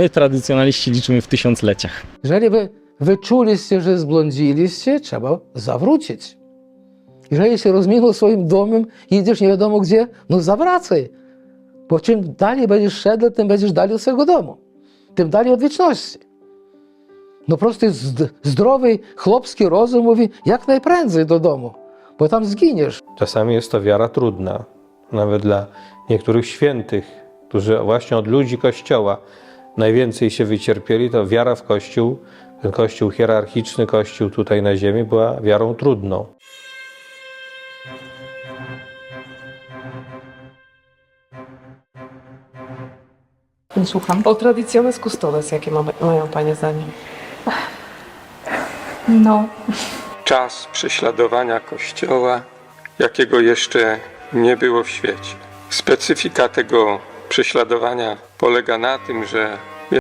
My tradycjonaliści liczymy w tysiącleciach. Jeżeli wy wyczuliście, że zbłądziliście, trzeba zawrócić. Jeżeli się rozminął swoim domem, idziesz nie wiadomo gdzie, no zawracaj. Bo czym dalej będziesz szedł, tym będziesz dalej od swojego domu. Tym dalej od wieczności. No prosty, zd- zdrowy, chłopski rozum mówi jak najprędzej do domu, bo tam zginiesz. Czasami jest to wiara trudna, nawet dla niektórych świętych, którzy właśnie od ludzi Kościoła najwięcej się wycierpieli, to wiara w Kościół, ten Kościół hierarchiczny, Kościół tutaj na ziemi była wiarą trudną. Słucham. O tradiciones custodes, jakie mamy, mają Panie zdanie? No, czas prześladowania Kościoła, jakiego jeszcze nie było w świecie. Specyfika tego prześladowania polega na tym, że